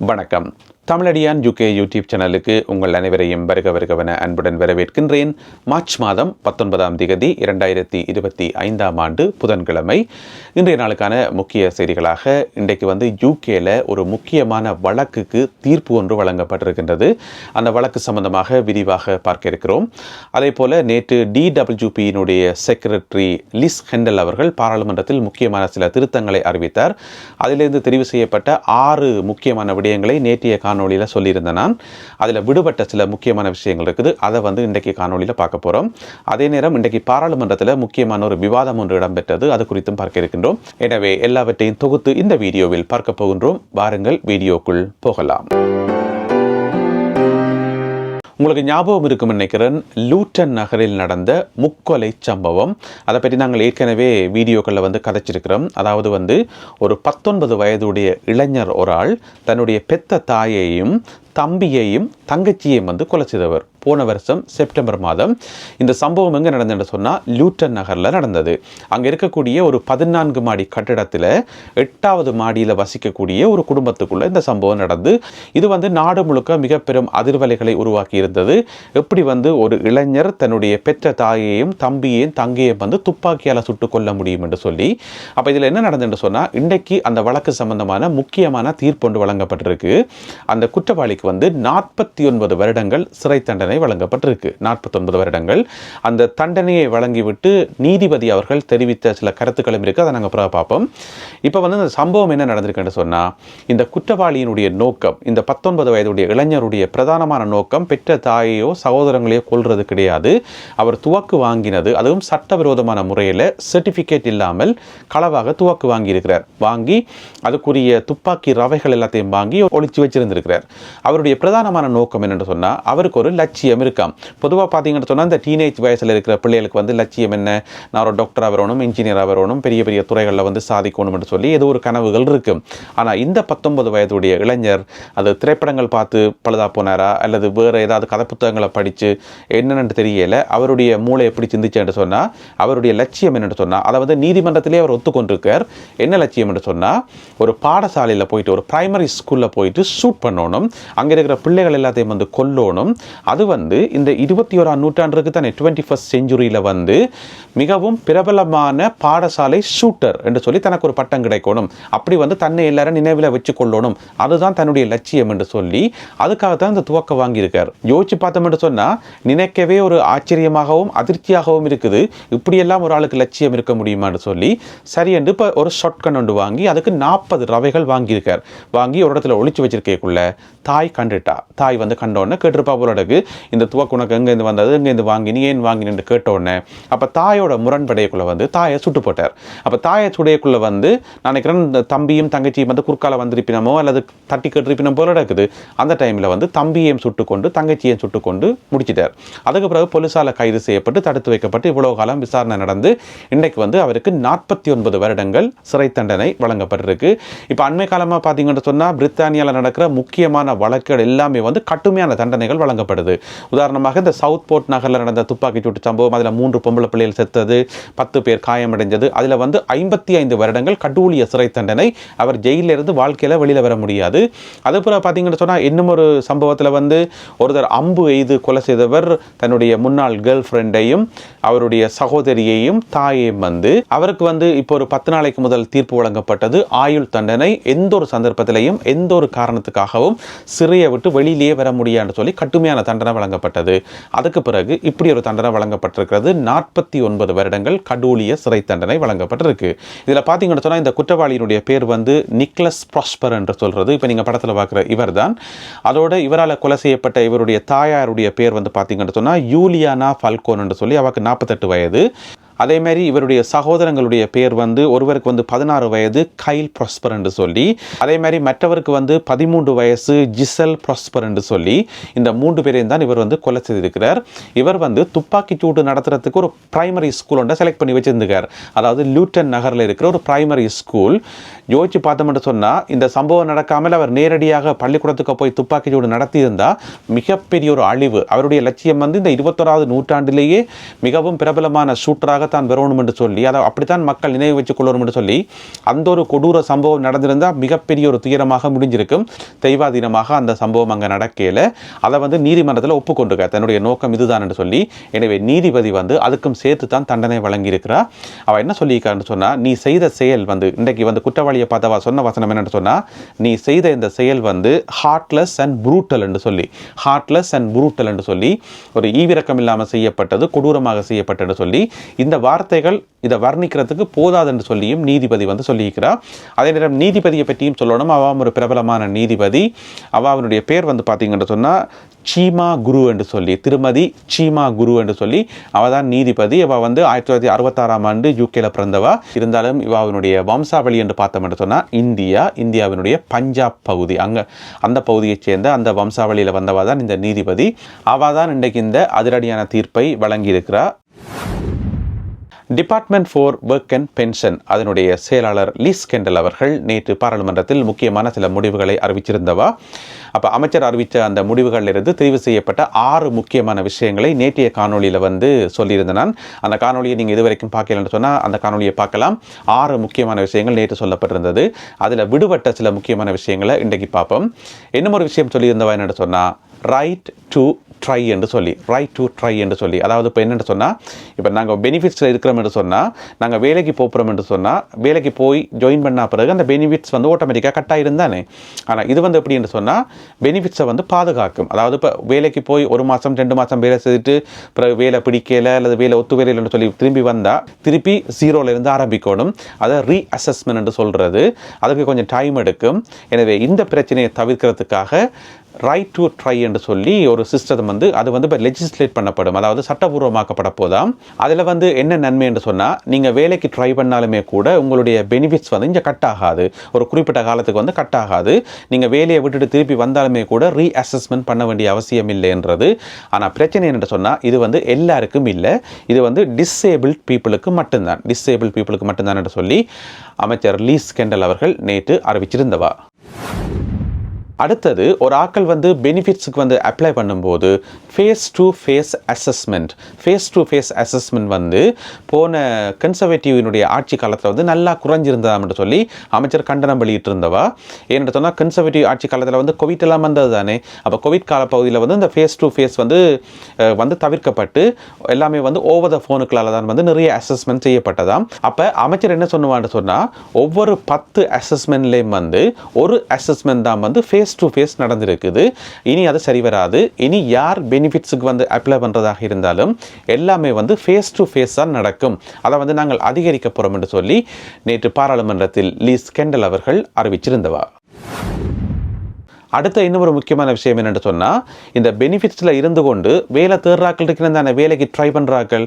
வணக்கம். Tamizhadiyan UK YouTube சேனலுக்கு உங்கள் அனைவரையும் வருக வருகவன அன்புடன் வரவேற்கின்றேன். மார்ச் மாதம் பத்தொன்பதாம் திகதி இரண்டாயிரத்தி இருபத்தி ஐந்தாம் ஆண்டு புதன்கிழமை. இன்றைய நாளுக்கான முக்கிய செய்திகளாக இன்றைக்கு வந்து யூகேல ஒரு முக்கியமான வழக்குக்கு தீர்ப்பு ஒன்று வழங்கப்பட்டிருக்கின்றது. அந்த வழக்கு சம்பந்தமாக விரிவாக பார்க்க இருக்கிறோம். அதே போல நேற்று டிடபிள்யூபியினுடைய செக்ரட்டரி லிஸ் ஹெண்டல் அவர்கள் பாராளுமன்றத்தில் முக்கியமான சில திருத்தங்களை அறிவித்தார். அதிலிருந்து தெரிவு செய்யப்பட்ட ஆறு முக்கியமான விடயங்களை நேற்றைய காணொலியில் சொல்லியிருந்தேன் நான். அதில் விடுபட்ட சில முக்கியமான விஷயங்கள் இருக்குது. அதை வந்து இன்றைக்கு காணொலியில் பார்க்க போகிறோம் அதே நேரம் இன்றைக்கு பாராளுமன்றத்தில் முக்கியமான ஒரு விவாதம் ஒன்று இடம்பெற்றது. அது குறித்தும் பார்க்க இருக்கின்றோம். எனவே எல்லாவற்றையும் தொகுத்து இந்த வீடியோவில் பார்க்க போகின்றோம். வாருங்கள் வீடியோக்குள் போகலாம். உங்களுக்கு ஞாபகம் இருக்கும் நினைக்கிறேன். லூட்டன் நகரில் நடந்த முக்கொலை சம்பவம். அதை பற்றி நாங்கள் ஏற்கனவே வீடியோக்களில் வந்து கதைச்சிருக்கிறோம். அதாவது வந்து ஒரு பத்தொன்பது வயதுடைய இளைஞர் ஒரு ஆள் தன்னுடைய பெத்த தாயையும் தம்பியையும் தங்கச்சியையும் வந்து கொலை செய்தவர். போன வருஷம் செப்டம்பர் மாதம் இந்த சம்பவம் எங்கே நடந்ததுன்னு சொன்னால் லூட்டன் நகரில் நடந்தது. அங்கே இருக்கக்கூடிய ஒரு பதினான்கு மாடி கட்டிடத்தில் எட்டாவது மாடியில் வசிக்கக்கூடிய ஒரு குடும்பத்துக்குள்ளே இந்த சம்பவம் நடந்து இது வந்து நாடு முழுக்க மிக பெரும் அதிர்வலைகளை உருவாக்கி இருந்தது. எப்படி வந்து ஒரு இளைஞர் தன்னுடைய பெற்ற தாயையும் தம்பியையும் தங்கையும் வந்து துப்பாக்கியால் சுட்டு கொள்ள முடியும் என்று சொல்லி அப்போ இதில் என்ன நடந்ததுன்னு சொன்னால் இன்றைக்கு அந்த வழக்கு சம்பந்தமான முக்கியமான தீர்ப்பு ஒன்று வழங்கப்பட்டிருக்கு. அந்த குற்றவாளிக்கு வந்து நாற்பத்தி ஒன்பது வருடங்கள் சிறை தண்டனை வழங்கப்பட்டிருக்கு. நாற்பத்தொன்பது வருடங்கள். அந்த தண்டனையை வழங்கிவிட்டு நீதிபதி அவர்கள் தெரிவித்த சில கருத்துக்களும் இருக்குது அதை நாங்கள் பிறகு பார்ப்போம். இப்போ வந்து இந்த சம்பவம் என்ன நடந்திருக்குன்னு சொன்னால் இந்த குற்றவாளியினுடைய நோக்கம் இந்த பத்தொன்பது வயதுடைய இளைஞருடைய பிரதானமான நோக்கம் பெற்ற தாயையோ சகோதரங்களையோ கொள்வது கிடையாது. அவர் துவக்கு வாங்கினது அதுவும் சட்டவிரோதமான முறையில் சர்டிஃபிகேட் இல்லாமல் களவாக துவக்கு வாங்கியிருக்கிறார். வாங்கி அதுக்குரிய துப்பாக்கி ரவைகள் எல்லாத்தையும் வாங்கி ஒழிச்சு வச்சிருந்திருக்கிறார். அவருடைய பிரதானமான நோக்கம் என்னென்னு சொன்னால் அவருக்கு ஒரு லட்சியம் இருக்காம். பொதுவாக பார்த்தீங்கன்னு சொன்னால் இந்த டீனேஜ் வயசில் இருக்கிற பிள்ளைகளுக்கு வந்து லட்சியம் என்ன? நான் ஒரு டாக்டராக வரணும் இன்ஜினியராக வரணும் பெரிய பெரிய துறைகளில் வந்து சாதிக்கணும் என்று சொல்லி ஏதோ ஒரு கனவுகள் இருக்கும் ஆனால் இந்த பத்தொன்பது வயதுடைய இளைஞர் அது திரைப்படங்கள் பார்த்து பழுதா போனாரா? அல்லது வேறு ஏதாவது கதை புத்தகங்களை படித்து என்னென்னு தெரியல அவருடைய மூளை எப்படி சிந்திச்சேன்னு சொன்னால் அவருடைய லட்சியம் என்னென்னு சொன்னால் அதை வந்து நீதிமன்றத்திலே அவர் ஒத்துக்கொண்டிருக்கார். என்ன லட்சியம் என்று சொன்னால் ஒரு பாடசாலையில் போயிட்டு ஒரு பிரைமரி ஸ்கூலில் போயிட்டு ஷூட் பண்ணணும். அங்கே இருக்கிற பிள்ளைகள் எல்லாத்தையும் வந்து கொல்லணும். அது வந்து இந்த இருபத்தி ஓராம் நூற்றாண்டுக்கு தானே டுவெண்ட்டி ஃபஸ்ட் செஞ்சுரியில் வந்து மிகவும் பிரபலமான பாடசாலை ஷூட்டர் என்று சொல்லி தனக்கு ஒரு பட்டம் கிடைக்கணும். அப்படி வந்து தன்னை எல்லாரும் நினைவில் வச்சு கொள்ளணும் அதுதான் தன்னுடைய லட்சியம் என்று சொல்லி அதுக்காக தான் இந்த துவக்க வாங்கியிருக்கார். யோசிச்சு பார்த்தோம் என்று சொன்னால் நினைக்கவே ஒரு ஆச்சரியமாகவும் அதிர்ச்சியாகவும் இருக்குது. இப்படியெல்லாம் ஒரு ஆளுக்கு லட்சியம் இருக்க முடியுமான்னு சொல்லி சரி என்று இப்போ ஒரு ஷாட்கன் ஒன்று வாங்கி அதுக்கு நாற்பது ரவைகள் வாங்கியிருக்கார். வாங்கி ஒரு இடத்துல ஒழிச்சு வச்சிருக்கேக்குள்ள தாய் கண்டுட்டா. தாய் வந்து கண்டோடனே கேட்டிருப்பா போலடக்கு இந்த துவக்கு உனக்கு எங்கேருந்து வந்தது? எங்கேருந்து வாங்கி நீ ஏன் வாங்கினு கேட்டோடனே அப்போ தாயோட முரண்படையக்குள்ளே வந்து தாயை சுட்டு போட்டார். அப்போ தாயை சுடையக்குள்ளே வந்து நான் நினைக்கிறேன் இந்த தம்பியும் தங்கச்சியும் வந்து குறுக்கால வந்திருப்பினமோ அல்லது தட்டி கேட்டிருப்பினம் போல இருக்குது. அந்த டைமில் வந்து தம்பியையும் சுட்டுக்கொண்டு தங்கச்சியையும் சுட்டுக்கொண்டு முடிச்சிட்டார். அதுக்கு பிறகு போலீஸால் கைது செய்யப்பட்டு தடுத்து வைக்கப்பட்டு இவ்வளோ காலம் விசாரணை நடந்து இன்றைக்கு வந்து அவருக்கு நாற்பத்தி ஒன்பது வருடங்கள் சிறை தண்டனை வழங்கப்பட்டிருக்கு. இப்போ அண்மை காலமாக பார்த்தீங்கன்னு சொன்னால் பிரித்தானியாவில் நடக்கிற முக்கியமான வழக்குகள் எல்லாமே வந்து கடுமையான தண்டனைகள் வழங்கப்படுது. உதாரணமாக இந்த சவுத் போர்ட் நகரில் நடந்த துப்பாக்கிச்சூட்டு சம்பவம் அதில் மூன்று பொம்பளை பிள்ளைகள் செத்தது பத்து பேர் காயமடைஞ்சது. அதில் வந்து ஐம்பத்தி ஐந்து வருடங்கள் கடூழிய சிறை தண்டனை அவர் ஜெயிலில் இருந்து வாழ்க்கையில் வெளியில் வர முடியாது. அதுபோல் பார்த்தீங்கன்னு சொன்னால் இன்னும் ஒரு சம்பவத்தில் வந்து ஒருத்தர் அம்பு எய்து கொலை செய்தவர் தன்னுடைய முன்னாள் கேர்ள் ஃப்ரெண்டையும் அவருடைய சகோதரியையும் தாயையும் வந்து அவருக்கு வந்து இப்போ ஒரு பத்து நாளைக்கு முதல் தீர்ப்பு வழங்கப்பட்டது. ஆயுள் தண்டனை எந்த ஒரு சந்தர்ப்பத்திலையும் எந்த ஒரு காரணத்துக்காகவும் சிறையை விட்டு வெளியிலேயே வர முடியாதுன்னு சொல்லி கடுமையான தண்டனை வழங்கப்பட்டது. அதுக்கு பிறகு இப்படி ஒரு தண்டனை வழங்கப்பட்டிருக்கிறது. நாற்பத்தி ஒன்பது வருடங்கள் கடூலிய சிறை தண்டனை வழங்கப்பட்டிருக்கு. இதில் பார்த்தீங்கன்னு சொன்னால் இந்த குற்றவாளியினுடைய பேர் வந்து நிக்லஸ் ப்ராஸ்பர் என்று சொல்கிறது இப்போ நீங்கள் படத்தில் பார்க்குற இவர் தான் அதோட இவரால் கொலை செய்யப்பட்ட இவருடைய தாயாருடைய பேர் வந்து பார்த்தீங்கன்னு சொன்னால் யூலியானா ஃபல்கோன் என்று சொல்லி அவருக்கு நாற்பத்தெட்டு வயது. அதே மாதிரி இவருடைய சகோதரங்களுடைய பேர் வந்து ஒருவருக்கு வந்து பதினாறு வயது கைல் ப்ராஸ்பர் என்று சொல்லி அதே மாதிரி மற்றவருக்கு வந்து பதிமூன்று வயசு ஜிசல் ப்ராஸ்பர் என்று சொல்லி இந்த மூன்று பேரையும் தான் இவர் வந்து கொலை செய்திருக்கிறார். இவர் வந்து துப்பாக்கி சூடு நடத்துறதுக்கு ஒரு பிரைமரி ஸ்கூல் ஒன்றை செலக்ட் பண்ணி வச்சிருந்துக்கார் அதாவது லூட்டன் நகரில் இருக்கிற ஒரு பிரைமரி ஸ்கூல். யோசிச்சு பார்த்தோம்னு சொன்னால் இந்த சம்பவம் நடக்காமல் அவர் நேரடியாக பள்ளிக்கூடத்துக்கு போய் துப்பாக்கி சூடு நடத்தியிருந்தால் மிகப்பெரிய ஒரு அழிவு. அவருடைய லட்சியம் வந்து இந்த இருபத்தோராவது நூற்றாண்டிலேயே மிகவும் பிரபலமான ஷூட்டராக தான் வரணும் என்று சொல்லி அதை அப்படித்தான் மக்கள் நினைவு வச்சுக் கொள்ளணும் என்று சொல்லி அந்த ஒரு கொடூர சம்பவம் நடந்திருந்தால் மிகப்பெரிய ஒரு துயரமாக முடிஞ்சிருக்கும். தெய்வாதீனமாக அந்த சம்பவம் அங்கே நடக்கையில் அதை வந்து நீதிமன்றத்தில் ஒப்புக்கொண்டுக்க தன்னுடைய நோக்கம் இதுதான் என்று சொல்லி. எனவே நீதிபதி வந்து அதுக்கும் சேர்த்து தான் தண்டனை வழங்கியிருக்கிறார். அவள் என்ன சொல்லியிருக்காருன்னு சொன்னால் நீ செய்த செயல் வந்து இன்றைக்கு வந்து குற்றவாளியை பார்த்தவா? சொன்ன வசனம் என்னென்னு சொன்னால் நீ செய்த இந்த செயல் வந்து ஹார்ட்லெஸ் அண்ட் ப்ரூட்டல் என்று சொல்லி. ஹார்ட்லெஸ் அண்ட் ப்ரூட்டல் என்று சொல்லி ஒரு ஈவிரக்கம் இல்லாமல் செய்யப்பட்டது கொடூரமாக செய்யப்பட்டது சொல்லி இந்த வார்த்தைகள் இதை வர்ணிக்கிறதுக்கு போதாது என்று சொல்லியும் நீதிபதி வந்து சொல்லியிருக்கிறார். அதே நேரம் நீதிபதியை பற்றியும் சொல்லணும். அவன் ஒரு பிரபலமான நீதிபதி. அவனுடைய பேர் வந்து பார்த்தீங்கன்னு சொன்னால் சீமா குரு என்று சொல்லி திருமதி சீமா குரு என்று சொல்லி அவள் தான் நீதிபதி. அவள் வந்து ஆயிரத்தி தொள்ளாயிரத்தி அறுபத்தாறாம் ஆண்டு யூகேல பிறந்தவா. இருந்தாலும் இவ அவனுடைய வம்சாவளி என்று பார்த்தோம் என்று சொன்னால் இந்தியா இந்தியாவினுடைய பஞ்சாப் பகுதி. அங்கே அந்த பகுதியைச் சேர்ந்த அந்த வம்சாவளியில் வந்தவா தான் இந்த நீதிபதி. அவள் தான் இன்றைக்கு இந்த அதிரடியான தீர்ப்பை வழங்கியிருக்கிறார். Department for work and pension அதனுடைய செயலாளர் லீஸ் கெண்டல் அவர்கள் நேற்று பாராளுமன்றத்தில் முக்கியமான சில முடிவுகளை அறிவிச்சிருந்தவா? அப்போ அமைச்சர் அறிவித்த அந்த முடிவுகளிலிருந்து தெரிவு செய்யப்பட்ட ஆறு முக்கியமான விஷயங்களை நேற்றைய காணொளியில் வந்து சொல்லியிருந்தேன் நான். அந்த காணொலியை நீங்கள் இதுவரைக்கும் பார்க்கலன்னு சொன்னால் அந்த காணொலியை பார்க்கலாம். ஆறு முக்கியமான விஷயங்கள் நேற்று சொல்லப்பட்டிருந்தது. அதில் விடுபட்ட சில முக்கியமான விஷயங்களை இன்றைக்கு பார்ப்போம். இன்னும் ஒரு விஷயம் சொல்லியிருந்தவா என்னென்னு சொன்னால் ரைட் டு ட்ரை என்று சொல்லி ரைட் டு ட்ரை என்று சொல்லி. அதாவது இப்போ என்னென்னு சொன்னால் இப்போ நாங்கள் பெனிஃபிட்ஸில் இருக்கிறோம் என்று சொன்னால் நாங்கள் வேலைக்கு போகிறோம் என்று சொன்னால் வேலைக்கு போய் ஜாயின் பண்ண பிறகு அந்த பெனிஃபிட்ஸ் வந்து ஆட்டோமேட்டிக்காக கட் ஆயிருந்தானே ஆனால் இது வந்து எப்படி என்று சொன்னால் பெனிஃபிட்ஸை வந்து பாதுகாக்கும். அதாவது இப்போ வேலைக்கு போய் ஒரு மாதம் ரெண்டு மாதம் வேலை செய்துட்டு பிறகு வேலை பிடிக்கலை அல்லது வேலை ஒத்து வேலைன்னு சொல்லி திரும்பி வந்தால் திருப்பி ஜீரோலேருந்து ஆரம்பிக்கணும். அதை ரீ அசஸ்மெண்ட் என்று சொல்கிறது அதுக்கு கொஞ்சம் டைம் எடுக்கும். எனவே இந்த பிரச்சனையை தவிர்க்கிறதுக்காக ரைட் டு ட்ரை என்று சொல்லி ஒரு சிஸ்டம் வந்து அது வந்து இப்போ லெஜிஸ்லேட் பண்ணப்படும். அதாவது சட்டபூர்வமாக்கப்பட போதாம். அதில் வந்து என்ன நன்மை என்று சொன்னால் நீங்கள் வேலைக்கு ட்ரை பண்ணாலுமே கூட உங்களுடைய பெனிஃபிட்ஸ் வந்து இங்கே கட் ஆகாது. ஒரு குறிப்பிட்ட காலத்துக்கு வந்து கட் ஆகாது. நீங்கள் வேலையை விட்டுட்டு திருப்பி வந்தாலுமே கூட ரீ அசஸ்மெண்ட் பண்ண வேண்டிய அவசியம் இல்லைன்றது. ஆனால் பிரச்சனை என்று சொன்னால் இது வந்து எல்லாருக்கும் இல்லை. இது வந்து டிசேபிள்ட் பீப்புளுக்கு மட்டும்தான். டிசேபிள் பீப்புளுக்கு மட்டும்தான் என்று சொல்லி அமைச்சர் லீஸ் கெண்டல் அவர்கள் நேற்று அறிவிச்சிருந்தவா. அடுத்தது ஒரு ஆக்கள் வந்து பெனிஃபிட்ஸுக்கு வந்து அப்ளை பண்ணும்போது face to face assessment face to face assessment வந்து போன கன்சர்வேட்டிவினுடைய ஆட்சி காலத்தில் வந்து நல்லா குறைஞ்சிருந்ததாம் சொல்லி அமைச்சர் கண்டனம் வெளியிட்டு இருந்தவா ஏன்னு சொன்னால் கன்சர்வேட்டிவ் ஆட்சி காலத்தில் வந்து கோவிட் எல்லாம் வந்தது தானே அப்போ கோவிட் கால பகுதியில் வந்து இந்த ஃபேஸ் டு ஃபேஸ் வந்து வந்து தவிர்க்கப்பட்டு எல்லாமே வந்து ஓவர் த ஃபோனுக்களால் தான் வந்து நிறைய அசஸ்மெண்ட் செய்யப்பட்டதாம். அப்போ அமைச்சர் என்ன சொன்னுவான்னு சொன்னால் ஒவ்வொரு பத்து அசஸ்மெண்ட்லேயும் வந்து ஒரு அசஸ்மெண்ட் தான் வந்து ஃபேஸ் டு ஃபேஸ் நடந்திருக்குது. இனி அது சரி வராது. இனி யார் பெனிஃபிட்ஸுக்கு வந்து அப்ளை பண்ணுறதாக இருந்தாலும் எல்லாமே வந்து ஃபேஸ் டு ஃபேஸ் தான் நடக்கும். அதை வந்து நாங்கள் அதிகரிக்க போகிறோம் என்று சொல்லி நேற்று பாராளுமன்றத்தில் லீஸ் கெண்டல் அவர்கள் அறிவிச்சிருந்தவா அடுத்த இன்னொரு முக்கியமான விஷயம் என்னென்னு சொன்னால் இந்த பெனிஃபிட்ஸில் இருந்து கொண்டு வேலை தேர்றாக்கள் இருக்கிற அந்த வேலைக்கு ட்ரை பண்ணுறாக்கள்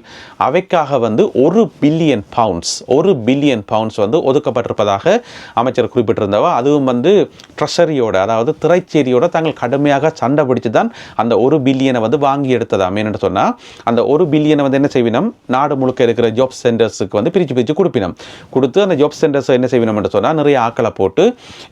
அவைக்காக வந்து ஒரு பில்லியன் பவுண்ட்ஸ் ஒரு பில்லியன் பவுண்ட்ஸ் வந்து ஒதுக்கப்பட்டிருப்பதாக அமைச்சர் குறிப்பிட்டிருந்தவா. அதுவும் வந்து ட்ரெஷரியோட அதாவது திரைச்சேரியோட தாங்கள் கடுமையாக சண்டை பிடிச்சு தான் அந்த ஒரு பில்லியனை வந்து வாங்கி எடுத்ததாம். என்னென்னு சொன்னால் அந்த ஒரு பில்லியனை வந்து என்ன செய்வினோம்? நாடு முழுக்க இருக்கிற ஜாப் சென்டர்ஸுக்கு வந்து பிரித்து பிரித்து கொடுப்பினோம். கொடுத்து அந்த ஜாப் சென்டர்ஸை என்ன செய்வினோம்னு சொன்னால் நிறைய ஆக்களை போட்டு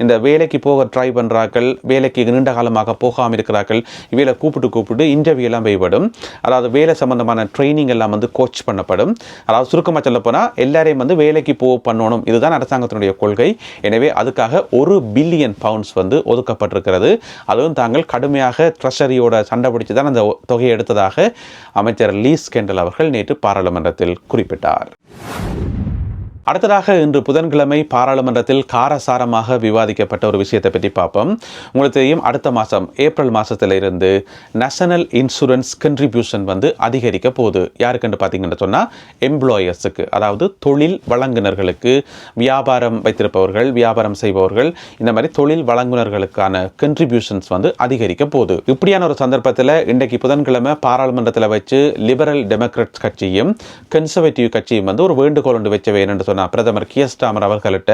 இந்த வேலைக்கு போக ட்ரை பண்ணுறாக்கள் வேலைக்கு நீண்ட காலமாக போகாமல் இருக்கிறார்கள். இவையில் கூப்பிட்டு கூப்பிட்டு இன்டர்வியூ எல்லாம் வைப்படும் அதாவது வேலை சம்பந்தமான ட்ரைனிங் எல்லாம் வந்து கோச் பண்ணப்படும். அதாவது சுருக்கமாக சொல்ல போனால் எல்லாரையும் வந்து வேலைக்கு போ பண்ணணும். இதுதான் அரசாங்கத்தினுடைய கொள்கை. எனவே அதுக்காக ஒரு பில்லியன் பவுண்ட்ஸ் வந்து ஒதுக்கப்பட்டிருக்கிறது. அதுவும் தாங்கள் கடுமையாக ட்ரெஷரியோட சண்டை பிடிச்சு தான் அந்த தொகையை எடுத்ததாக அமைச்சர் லீஸ் கெண்டல் அவர்கள் நேற்று பாராளுமன்றத்தில் குறிப்பிட்டார். அடுத்ததாக இன்று புதன்கிழமை பாராளுமன்றத்தில் காரசாரமாக விவாதிக்கப்பட்ட ஒரு விஷயத்தை பற்றி பார்ப்போம். உங்களுக்கு தெரியும் அடுத்த மாதம் ஏப்ரல் மாதத்துல இருந்து நேஷனல் இன்சூரன்ஸ் கன்ட்ரிபியூஷன் வந்து அதிகரிக்க போகுது. யாருக்குன்னு பார்த்தீங்கன்னு சொன்னால் எம்ப்ளாயர்ஸுக்கு அதாவது தொழில் வழங்குனர்களுக்கு வியாபாரம் வைத்திருப்பவர்கள் வியாபாரம் செய்பவர்கள் இந்த மாதிரி தொழில் வழங்குனர்களுக்கான கன்ட்ரிபியூஷன்ஸ் வந்து அதிகரிக்க போகுது. இப்படியான ஒரு சந்தர்ப்பத்தில் இன்றைக்கு புதன்கிழமை பாராளுமன்றத்தில் வச்சு லிபரல் டெமோக்ராட்ஸ் கட்சியும் கன்சர்வேட்டிவ் கட்சியும் வந்து ஒரு வேண்டுகோள் ஒன்று வச்சவை என்னன்னு சொன்னால் சொன்னால் பிரதமர் கியஸ்டாமர் அவர்கள்ட்ட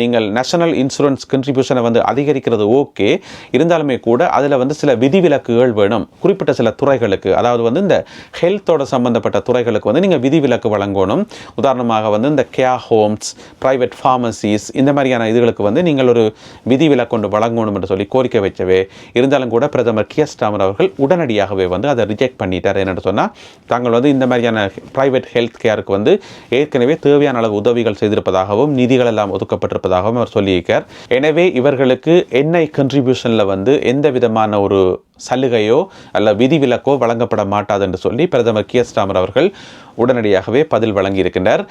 நீங்கள் நேஷனல் இன்சூரன்ஸ் கண்ட்ரிபியூஷனை வந்து அதிகரிக்கிறது ஓகே. இருந்தாலுமே கூட அதில் வந்து சில விதிவிலக்குகள் வேணும். குறிப்பிட்ட சில துறைகளுக்கு. அதாவது வந்து இந்த ஹெல்த்தோட சம்பந்தப்பட்ட துறைகளுக்கு வந்து நீங்கள் விதிவிலக்கு வழங்கணும். உதாரணமாக வந்து இந்த கேர் ஹோம்ஸ் ப்ரைவேட் ஃபார்மசிஸ் இந்த மாதிரியான இதுகளுக்கு வந்து நீங்கள் ஒரு விதிவிலக்கு கொண்டு வழங்கணும் என்று சொல்லி கோரிக்கை வைக்கவே. இருந்தாலும் கூட பிரதமர் கியஸ்டாமர் அவர்கள் உடனடியாகவே வந்து அதை ரிஜெக்ட் பண்ணிட்டார். என்னென்னு சொன்னால் தாங்கள் வந்து இந்த மாதிரியான ப்ரைவேட் ஹெல்த் கேருக்கு வந்து ஏற்கனவே தேவையான அளவு உதவிகள் செய்திருப்பதாகவும் நிதிகள் எல்லாம் ஒதுக்கப்பட்டிருப்பதாகவும் அவர் சொல்லியிருக்கார். எனவே இவர்களுக்கு எண்ணெய் கன்ட்ரிபியூஷனில் வந்து எந்த விதமான ஒரு சலுகையோ அல்ல விதிவிலக்கோ வழங்கப்பட மாட்டாது என்று சொல்லி பிரதமர் கியர் ஸ்டாமர் அவர்கள் உடனடியாகவே பதில் வழங்கியிருக்கின்றார்.